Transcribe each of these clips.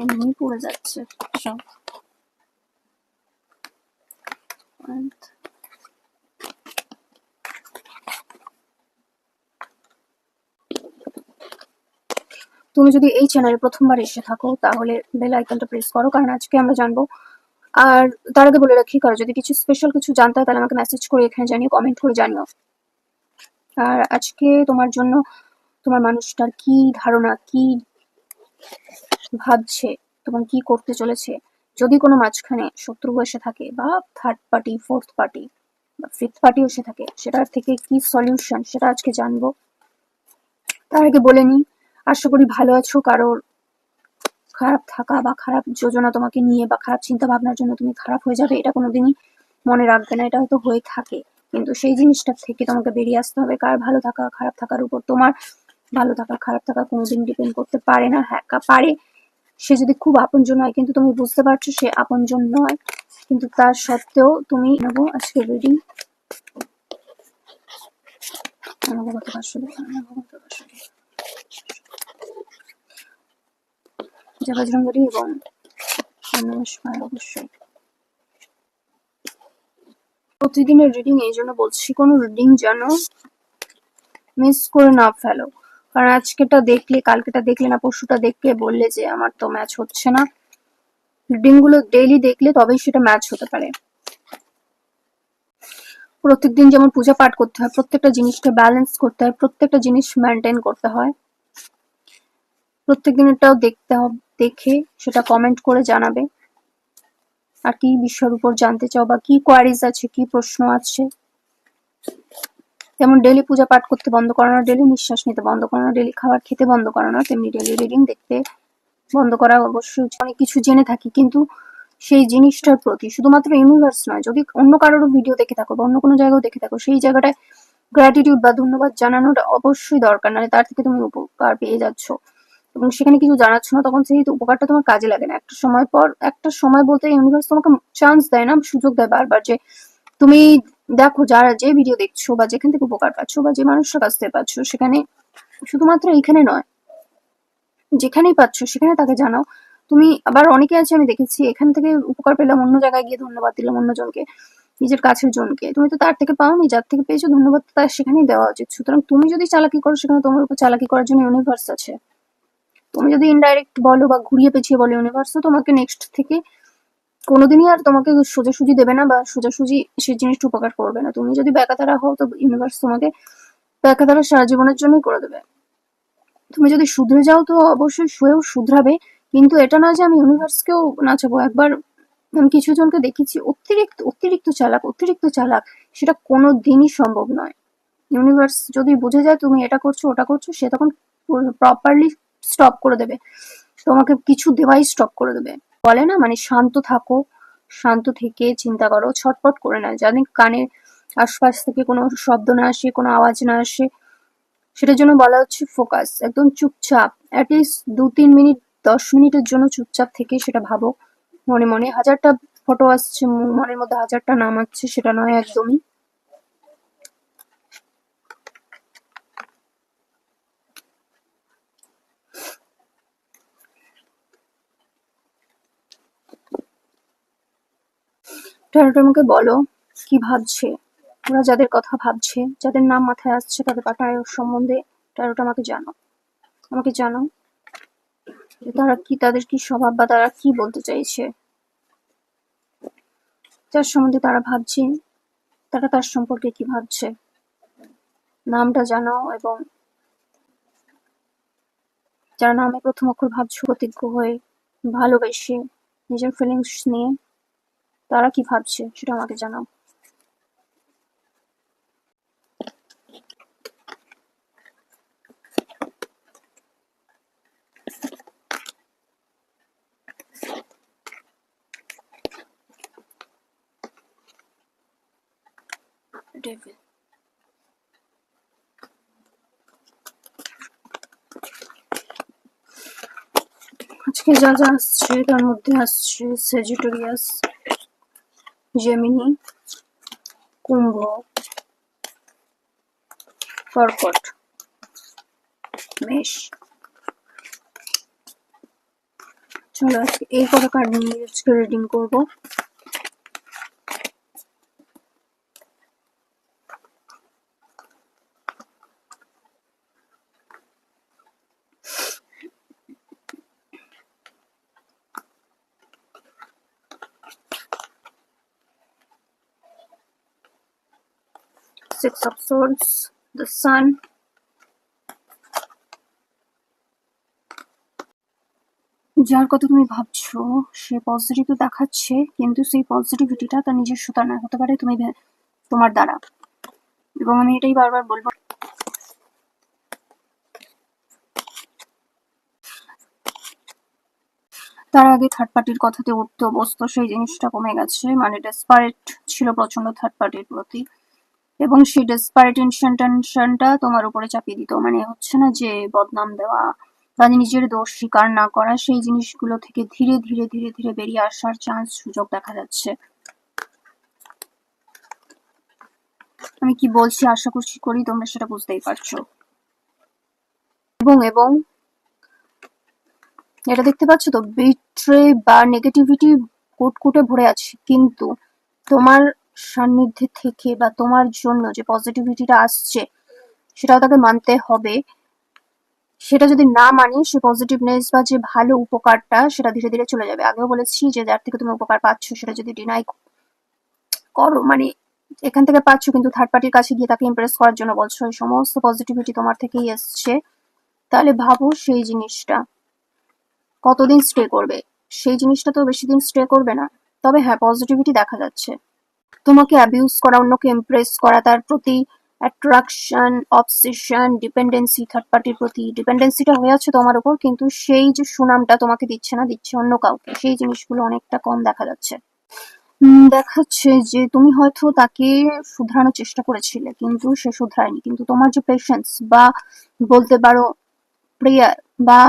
এমনি পড়ে যাচ্ছে সব তুমি যদি এই চ্যানেলে প্রথমবার এসে থাকো, তাহলে বেল আইকনটা প্রেস করো, কারণ আজকে আমরা জানব। আর তার আগে বলে রাখি, কারও যদি কিছু স্পেশাল কিছু জানতে হয়, তাহলে আমাকে মেসেজ করে এখানে জানিও কমেন্ট করে জানিও। আর আজকে তোমার জন্য তোমার মানুষটার কি ধারণা, কি ভাবছে তোমার কি করতে চলেছে, যদি কোনো মাঝখানে শত্রু এসে থাকে বা থার্ড পার্টি ফোর্থ পার্টি বা ফিফথ পার্টি এসে থাকে, সেটার থেকে কি সলিউশন সেটা আজকে জানব। তার আগে বলে নিই, আশা করি ভালো আছো, কারোর খারাপ থাকা বা খারাপ যোজনা তোমাকে নিয়ে বা খারাপ চিন্তা ভাবনার জন্য তুমি খারাপ হয়ে যাবে, এটা কোনোদিনই মনে রাখবে না, এটা হয়তো হয়ে থাকে। কিন্তু সেই জিনিসটা থেকে তোমাকে বেরিয়ে আসতে হবে, কার ভালো থাকা, খারাপ থাকার উপর তোমার ভালো থাকা, খারাপ থাকা কোনোদিন ডিপেন্ড করতে পারে না হ্যাঁ পারে। সে যদি খুব আপনজন হয়, কিন্তু তুমি বুঝতে পারছ সে আপনজন নয়, কিন্তু তার সত্ত্বেও তুমি নেব আজকে রিডিং এবং নমস্কার অবশ্যই। প্রতিদিনের রিডিং এই জন্য বলছি, কোনো রিডিং যেন মিস করে না ফেলো। কারণ আজকেটা দেখলে কালকেটা দেখলে না, পরশুটা দেখলে বললে যে আমার তো ম্যাচ হচ্ছে না। রিডিংগুলো ডেইলি দেখলে তবেই সেটা ম্যাচ হতে পারে। প্রত্যেকদিন যেমন পূজা পাঠ করতে হয়, প্রত্যেকটা জিনিসকে ব্যালেন্স করতে হয়, প্রত্যেকটা জিনিস মেনটেন করতে হয়। প্রত্যেক দিনেরটাও দেখতে হবে, দেখে সেটা কমেন্ট করে জানাবে। আর কি বিষয়ের উপর জানতে চাও বা কি কোয়ারিজ আছে, কি প্রশ্ন আছে? যেমন ডেলি পূজা পাঠ করতে বন্ধ করানো ডেলি নিঃশ্বাস নিতে বন্ধ করানো ডেলি খাবার খেতে বন্ধ করানো, তেমনি ডেলি রিডিং দেখতে বন্ধ করা অবশ্যই অনেক কিছু জেনে থাকি, কিন্তু সেই জিনিসটার প্রতি শুধুমাত্র ইউনিভার্স নয়, যদি অন্য কারোর ভিডিও দেখে থাকো বা অন্য কোনো জায়গাও দেখে থাকো, সেই জায়গাটায় গ্র্যাটিটিউড বা ধন্যবাদ জানানোটা অবশ্যই দরকার, নাহলে তার থেকে তুমি উপকার পেয়ে যাচ্ছ। এবং সেখানে কিছু জানাচ্ছ না, তখন সেই উপকারটা তোমার কাজে লাগে না। একটা সময় পর, একটা সময় বলতে ইউনিভার্স তোমাকে চান্স দেয় না, সুযোগ দেয় বারবার যে তুমি দেখো, যারা যে ভিডিও দেখছ বা যেখান থেকে উপকার পাচ্ছ বা যে মানুষটার কাছ থেকে পাচ্ছ, সেখানে শুধুমাত্র এইখানে নয়, যেখানেই পাচ্ছ সেখানে তাকে জানাও। তুমি আবার অনেকে আছে, আমি দেখেছি, এখান থেকে উপকার পেলাম, অন্য জায়গায় গিয়ে ধন্যবাদ দিলাম অন্যজনকে, নিজের কাছের জনকে। তুমি তো তার থেকে পাওনি, যার থেকে পেয়েছ ধন্যবাদ তো তার সেখানেই দেওয়া উচিত। সুতরাং তুমি যদি চালাকি করো, সেখানে তোমার উপর চালাকি করার জন্য ইউনিভার্স আছে। তুমি যদি ইনডাইরেক্ট বলো বা ঘুরিয়ে পেঁচিয়ে বলো ইউনিভার্স তো তোমাকে নেক্সট থেকে কোনোদিনই আর তোমাকে সোজাসুজি দেবে না বা সোজাসুজি সেই জিনিসটা উপকার করবে না। তুমি যদি ব্যাকাতারা হও, তো ইউনিভার্স তোমাকে ব্যাকাতারা সারা জীবনের জন্যই করে দেবে। তুমি যদি শুধরে যাও, তো অবশ্যই শুয়েও শুধরাবে। কিন্তু এটা না যে আমি ইউনিভার্সকেও নাচাবো। একবার আমি কিছু জনকে দেখেছি, অতিরিক্ত অতিরিক্ত চালাক অতিরিক্ত চালাক। সেটা কোনো দিনই সম্ভব নয়। ইউনিভার্স যদি বুঝে যায়, তুমি এটা করছ, ওটা করছ, সে তখন প্রপারলি স্টপ করে দেবে। তোমাকে কিছু দেওয়াই স্টপ করে দেবে। বলে না মানে শান্ত থাকো, শান্ত থেকে চিন্তা করো ছটপট করে না জানি কানে আশপাশ থেকে কোনো শব্দ না আসে, কোনো আওয়াজ না আসে। সেটার জন্য বলা হচ্ছে ফোকাস, একদম চুপচাপ অ্যাটলিস্ট দু তিন মিনিট, দশ মিনিটের জন্য চুপচাপ থেকে সেটা ভাবো। মনে মনে হাজারটা ফটো আসছে, মনের মধ্যে হাজারটা নাম আসছে, সেটা নয় একদমই। ট্যারোট আমাকে বলো, কি ভাবছে? ওরা যাদের কথা ভাবছে, যাদের নাম মাথায় আসছে, তাদের পার্টনারের সম্বন্ধে ট্যারোট আমাকে জানো। আমাকে জানো তারা কি, তাদের কি স্বভাব বা তারা কি বলতে চাইছে? যার সম্বন্ধে তারা ভাবছে, তারা তার সম্পর্কে কি ভাবছে? নামটা জানাও এবং যারা নামে প্রথম অক্ষর ভাবছ প্রতিজ্ঞ হয়ে ভালোবেসে নিজের ফিলিংস নিয়ে তারা কি ভাবছে সেটা আমাকে জানাও ডেভিল আজকে যা যা আসছে তার মধ্যে আসছে সেজিটোরিয়াস জেমিনি কুম্ভ কর্কট মেষ চলো আজকে এই কটা কার্ড নিয়ে আজকে রিডিং করব। Six of Swords, the Sun, যার কথা তুমি ভাবছ সে পজিটিভ দেখাচ্ছে কিন্তু সেই পজিটিভিটিটা তার নিজের সুতার না হতে পারে তুমি তোমার দ্বারা। এবং আমি এটাই বারবার বলব। তার আগে থার্ড পার্টির কথাতে উঠতো বসতো সেই জিনিসটা কমে গেছে। মানে ডেসপারেট ছিল প্রচণ্ড থার্ড পার্টির প্রতি। এবং সেই ডেসপারেট টেনশন টেনশনটা তোমার উপরে চাপিয়ে দিত। মানে হচ্ছে না যে বদনাম দেওয়া বা নিজের দোষ স্বীকার না করা, সেই জিনিসগুলো থেকে ধীরে ধীরে ধীরে ধীরে বেরিয়ে আসার চান্স সুযোগ দেখা যাচ্ছে। আমি কি বলছি, আশা করছি করি তোমরা সেটা বুঝতেই পারছ। এবং এবং এটা দেখতে পাচ্ছ তো বিট্রে বা নেগেটিভিটি কুটকুটে ভরে আছে। কিন্তু তোমার সান্নিধ্যে থেকে বা তোমার জন্য যে পজিটিভিটিটা আসছে, সেটাও তাকে মানতে হবে। সেটা যদি না মানে সে পজিটিভনেস বা যে ভালো উপকারটা, সেটা ধীরে ধীরে চলে যাবে। আগেও বলেছি যে যার থেকে তুমি উপকার পাচ্ছ, সেটা যদি ডিনাই করো মানে এখান থেকে পাচ্ছ, কিন্তু থার্ড পার্টির কাছে গিয়ে তাকে ইমপ্রেস করার জন্য বলছো, এই সমস্ত পজিটিভিটি তোমার থেকেই এসছে, তাহলে ভাবো সেই জিনিসটা। কতদিন স্টে করবে? সেই জিনিসটা তো বেশি দিন স্টে করবে না। তবে হ্যাঁ পজিটিভিটি দেখা যাচ্ছে। তোমাকে অ্যাবিউজ করা, অন্যকে ইমপ্রেস করা, তার প্রতি অ্যাট্রাকশন অবসেশন ডিপেন্ডেন্সি থার্ড পার্টির প্রতি ডিপেন্ডেন্সিটা হয়ে আছে তোমার উপর, কিন্তু সেই যে সুনামটা তোমাকে দিচ্ছে না, দিচ্ছে অন্য কাউকে, সেই জিনিসগুলো অনেকটা কম দেখা যাচ্ছে। দেখাচ্ছে যে তুমি হয়তো তাকে শুধরানোর চেষ্টা করেছিলে, কিন্তু সে শুধরায়নি, কিন্তু তোমার যে পেশেন্স বা বলতে পারো প্রেয়ার বা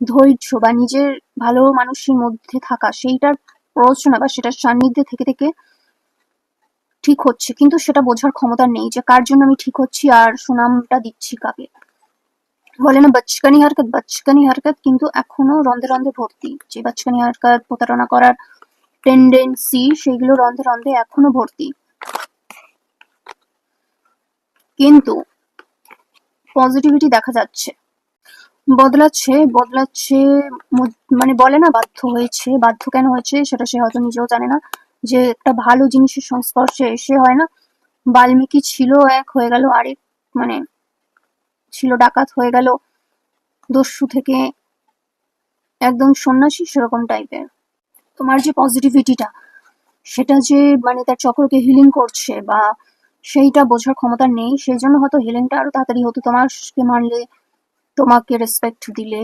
ধৈর্য বা নিজের ভালো মানুষের মধ্যে থাকা, সেইটার প্ররোচনা বা সেটার সান্নিধ্যে থেকে থেকে ঠিক হচ্ছে, কিন্তু সেটা বোঝার ক্ষমতা নেই যে কার জন্য আমি ঠিক হচ্ছি আর সুনামটা দিচ্ছি কাকে। বলে না, বাচকানি হারকাত বাচকানি হারকাত কিন্তু এখনও রন্ধে রন্ধে ভর্তি। যে বাচকানি হারকাত প্রতারণা করার টেন্ডেন্সি সেগুলো রন্ধে রন্ধে এখনও ভর্তি। কিন্তু পজিটিভিটি দেখা যাচ্ছে। বদলাচ্ছে বদলাচ্ছে মানে বলে না বাধ্য হয়েছে, বাধ্য কেন হয়েছে, সেটা সে হয়তো নিজেও জানে না। যে একটা ভালো জিনিসের সংস্পর্শে এসে হয় না? বাল্মীকি ছিল এক, হয়ে গেল আরেক মানে ছিল ডাকাত, হয়ে গেল দস্যু থেকে একদম সন্ন্যাসী সেরকম টাইপের তোমার যে পজিটিভিটিটা সেটা যে মানে তার চক্রকে হিলিং করছে বা সেইটা বোঝার ক্ষমতা নেই, সেই জন্য হয়তো হিলিংটা আরও তাড়াতাড়ি হতো। তোমাকে মানলে, তোমাকে রেসপেক্ট দিলে।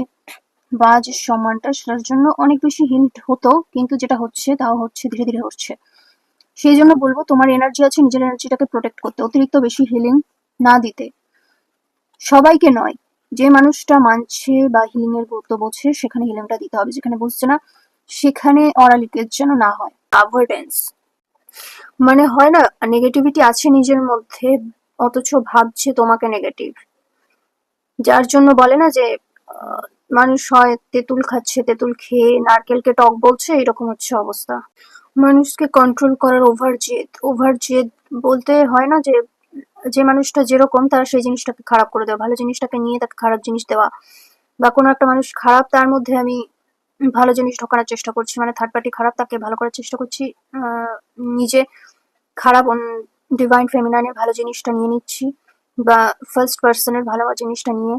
বা যে সম্মানটা সেটার জন্য অনেক বেশি হিল্ড হতো, কিন্তু যেটা হচ্ছে তাও হচ্ছে, ধীরে ধীরে হচ্ছে। সেই জন্য বলব, তোমার এনার্জি আছে, নিজের এনার্জিটাকে প্রোটেক্ট করতে, অতিরিক্ত বেশি হিলিং না দিতে। সবাইকে নয়, যে মানুষটা মানছে বা হিলিং এর গুরুত্ব বোঝে, সেখানে হিলিংটা দিতে হবে, যেখানে বুঝছে না, সেখানে অরালিকের যেন না হয়। অ্যাভয়েডেন্স মানে হয় না নেগেটিভিটি আছে নিজের মধ্যে, অথচ ভাবছে তোমাকে নেগেটিভ যার জন্য বলে না যে মানুষ হয়, তেঁতুল খাচ্ছে, তেঁতুল খেয়ে নারকেলকে টক বলছে, এরকম হচ্ছে অবস্থা। মানুষকে কন্ট্রোল করার ওভার জেদ ওভার জেদ বলতে হয় না যে যে মানুষটা যেরকম, তার সেই জিনিসটাকে খারাপ করে দেওয়া, ভালো জিনিসটাকে নিয়ে তাকে খারাপ জিনিস দেওয়া। বা কোনো একটা মানুষ খারাপ, তার মধ্যে আমি ভালো জিনিস ঢোকানোর চেষ্টা করছি মানে থার্ড পার্টি খারাপ, তাকে ভালো করার চেষ্টা করছি নিজে খারাপ ডিভাইন ফেমিনানের ভালো জিনিসটা নিয়ে নিচ্ছি, বা ফার্স্ট পার্সনের ভালো জিনিসটা নিয়ে।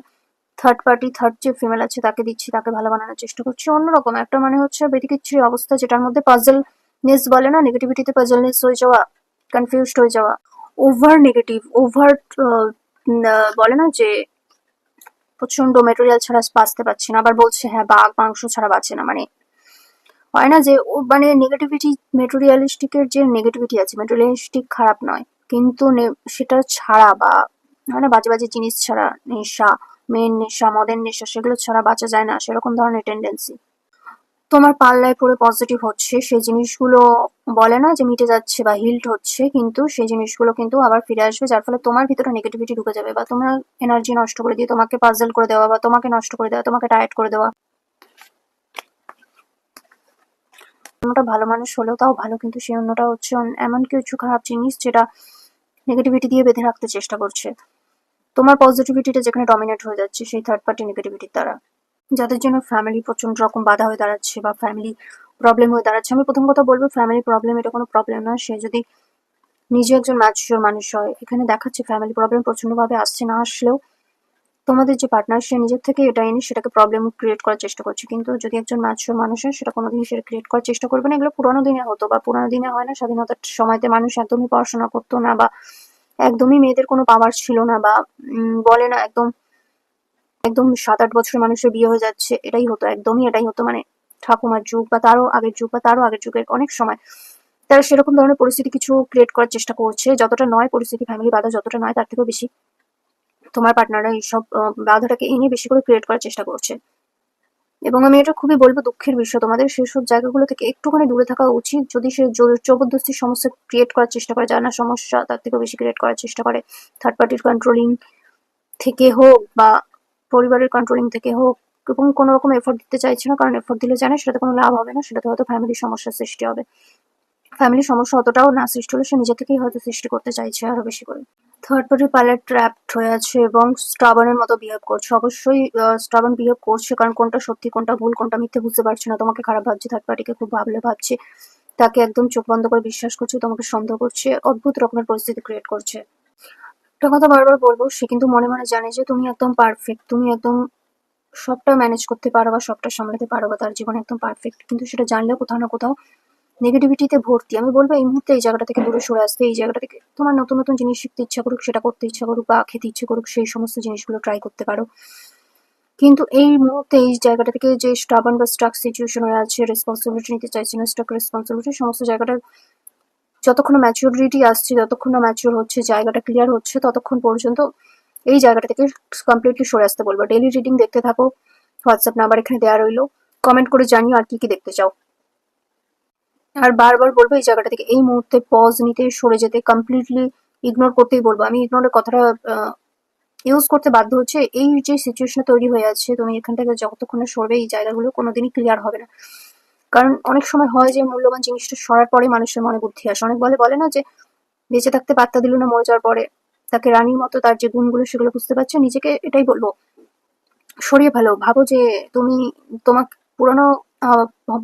থার্ড পার্টি থার্ড যে ফিমেল আছে তাকে দিচ্ছি, তাকে ভালো বানানোর চেষ্টা করছি। অন্যরকম একটা মানে হচ্ছে বেদিকিচ্ছিরি অবস্থা, যেটার মধ্যে পাজল নেস বলে না নেগেটিভিটিতে পাজলনেস হয়ে যাওয়া কনফিউজড হয়ে যাওয়া ওভার নেগেটিভ ওভার বলে না যে প্রচণ্ড মেটেরিয়াল ছাড়া বাঁচতে পারছি না, আবার বলছে হ্যাঁ বাঘ, মাংস ছাড়া বাঁচে না মানে হয় না যে মানে নেগেটিভিটি মেটেরিয়ালিস্টিকের যে নেগেটিভিটি আছে মেটেরিয়ালিস্টিক খারাপ নয়, কিন্তু নে- সেটা ছাড়া বা মানে বাজে বাজে জিনিস ছাড়া নেশা মেন নেশা, মদের নেশা, সেগুলো ছাড়া বাঁচা যায় না, সেরকম ধরনের টেন্ডেন্সি তোমার পাল্লায় পড়ে পজিটিভ হচ্ছে, সেই জিনিসগুলো বলে না যে মিটে যাচ্ছে বা হিল্ড হচ্ছে, কিন্তু সেই জিনিসগুলো কিন্তু আবার ফিরে আসবে, যার ফলে তোমার ভিতরে নেগেটিভিটি ঢুকে যাবে বা তোমার এনার্জি নষ্ট করে দিয়ে তোমাকে পাজল করে দেওয়া বা তোমাকে নষ্ট করে দেওয়া, তোমাকে টায়ার্ড করে দেওয়া। অন্যটা ভালো মানুষ হলেও তাও ভালো, কিন্তু সেই অন্যটা হচ্ছে এমন কিছু খারাপ জিনিস যেটা নেগেটিভিটি দিয়ে বেঁধে রাখতে চেষ্টা করছে। তোমার পজিটিভিটিটা যেখানে ডমিনেট হয়ে যাচ্ছে, সেই থার্ড পার্টি নেগেটিভিটির দ্বারা। যাদের জন্য ফ্যামিলি প্রচণ্ড রকম বাধা হয়ে দাঁড়াচ্ছে বা ফ্যামিলি প্রবলেম হয়ে দাঁড়াচ্ছে, আমি প্রথম কথা বলব ফ্যামিলি প্রবলেম এটা কোনো প্রবলেম না সে যদি নিজে একজন ম্যাচিওর মানুষ হয়, এখানে দেখাচ্ছে ফ্যামিলি প্রবলেম প্রচন্ডভাবে আসছে, না আসলেও তোমাদের যে পার্টনার সে নিজের থেকে এটা এনে সেটাকে প্রবলেম ক্রিয়েট করার চেষ্টা করছে। কিন্তু যদি একজন ম্যাচিওর মানুষ হয়, সেটা কোনোদিন সেটা ক্রিয়েট করার চেষ্টা করবে না। এগুলো পুরোনো দিনে হতো বা পুরোনো দিনে হয় না, স্বাধীনতার সময়তে মানুষ একদমই পড়াশোনা করতো না বা একদমই মেয়েদের কোনো পাওয়ার ছিল না বা বলে না একদম একদম সাত আট বছরের মানুষের বিয়ে হয়ে যাচ্ছে, এটাই হতো, একদমই এটাই হতো। মানে ঠাকুমার যুগ বা তারও আগের যুগ বা তারও আগের যুগের অনেক সময় তারা সেরকম ধরনের পরিস্থিতি কিছু ক্রিয়েট করার চেষ্টা করছে। যতটা নয় পরিস্থিতি ফ্যামিলি বাধা যতটা নয়, তার থেকেও বেশি তোমার পার্টনাররা এইসব বাধাটাকে এনে বেশি করে ক্রিয়েট করার চেষ্টা করছে। এবং আমি এটা খুবই বলব, দুঃখের বিষয় তোমাদের। সেসব জায়গাগুলো থেকে একটুখানি দূরে থাকা উচিত। যদি সে জবরদস্তি সমস্যা ক্রিয়েট করার চেষ্টা করে জানা সমস্যা, তার থেকেও বেশি ক্রিয়েট করার চেষ্টা করে থার্ড পার্টির কন্ট্রোলিং থেকে হোক বা পরিবারের কন্ট্রোলিং থেকে হোক, এবং কোনো রকম এফোর্ট দিতে চাইছে না, কারণ এফোর্ট দিলে জানে সেটাতে কোনো লাভ হবে না, সেটাতে হয়তো ফ্যামিলির সমস্যার সৃষ্টি হবে। ফ্যামিলির সমস্যা অতটাও না সৃষ্টি হলে সে নিজে থেকেই হয়তো সৃষ্টি করতে চাইছে আরও বেশি করে। থার্ড পার্টি পার্লার ট্র্যাপড হয়ে আছে এবং স্ট্রাবনের মতো বিহেভ করছে। অবশ্যই স্ট্রাবন বিহেভ করছে, কারণ কোনটা সত্যি, কোনটা ভুল, কোনটা মিথ্যে বুঝতে পারছে না। তোমাকে খারাপ ভাবছে থার্ড পার্টিকে খুব ভাবলে ভাবছে। তাকে একদম চোখ বন্ধ করে বিশ্বাস করছে, তোমাকে সন্দেহ করছে, অদ্ভুত রকমের পরিস্থিতি ক্রিয়েট করছে। একটা কথা বারবার বলব, সে কিন্তু মনে মনে জানে যে তুমি একদম পারফেক্ট তুমি একদম সবটা ম্যানেজ করতে পারো বা সবটা সামলাতে পারো বা তার জীবনে একদম পারফেক্ট কিন্তু সেটা জানলেও কোথাও না কোথাও নেগেটিভিটিতে ভর্তি। আমি বলব এই মুহূর্তে এই জায়গাটা থেকে দূরে সরে আসতে, এই জায়গাটা থেকে তোমার নতুন নতুন জিনিস শিখতে ইচ্ছা করুক, সেটা করতে ইচ্ছা করুক বা খেতে ইচ্ছে করুক, সেই সমস্ত জিনিসগুলো ট্রাই করতে পারো। কিন্তু এই মুহূর্তে এই জায়গাটা থেকে যে স্টাবন বা স্টাক সিচুয়েশন হয়ে আছে রেসপন্সিবিলিটি নিতে চাইছে না স্টাক রেসপন্সিবিলিটি সমস্ত জায়গাটা যতক্ষণ ম্যাচিউরিটি আসছে, যতক্ষণ না ম্যাচিওর হচ্ছে, জায়গাটা ক্লিয়ার হচ্ছে, ততক্ষণ পর্যন্ত এই জায়গাটা থেকে কমপ্লিটলি সরে আসতে বলব। ডেলি রিডিং দেখতে থাকো হোয়াটসঅ্যাপ নাম্বার এখানে দেওয়া রইল। কমেন্ট করে জানিও আর কি কি দেখতে চাও। আর বারবার বলব, এই জায়গাটা থেকে এই মুহূর্তে পজ নিতে, সরে যেতে কমপ্লিটলি ইগনোর করতেই বলব। আমি ইগনোরের কথাটা ইউজ করতে বাধ্য হচ্ছে। এই যে সিচুয়েশন তৈরি হয়ে আছে, তুমি এখান থেকে যতক্ষণে সরবে, এই জায়গাগুলো কোনোদিনই ক্লিয়ার হবে না। কারণ অনেক সময় হয় যে, মূল্যবান জিনিসটা সরার পরে মানুষের মনে বুদ্ধি আসে। অনেক বলে বলে না যে, বেঁচে থাকতে পাত্তা দিল না, মরে যাওয়ার পরে। তাকে রানীর মতো তার যে গুণগুলো, সেগুলো বুঝতে পারছে? নিজেকে এটাই বলব, সরিয়ে ভালো ভাবো যে, তুমি তোমার পুরনো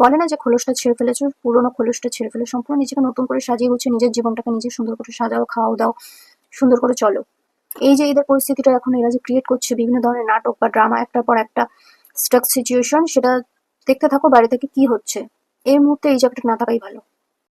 বলে না যে খোলসটা ছেড়ে ফেলেছে, পুরোনো খোলসটা ছেড়ে ফেলে, সম্পূর্ণ নিজেকে নতুন করে সাজিয়ে গুছিয়ে নিজের জীবনটাকে নিজে সুন্দর করে সাজাও, খাওয়াও, দাও, সুন্দর করে চলো। এই যে এদের পরিস্থিতিটা এখন এরা যে ক্রিয়েট করছে, বিভিন্ন ধরনের নাটক বা ড্রামা একটার পর একটা স্টাক সিচুয়েশন সেটা দেখতে থাকো বাড়ি থেকে কি হচ্ছে। এই মুহূর্তে এই জায়গাটা না থাকাই ভালো।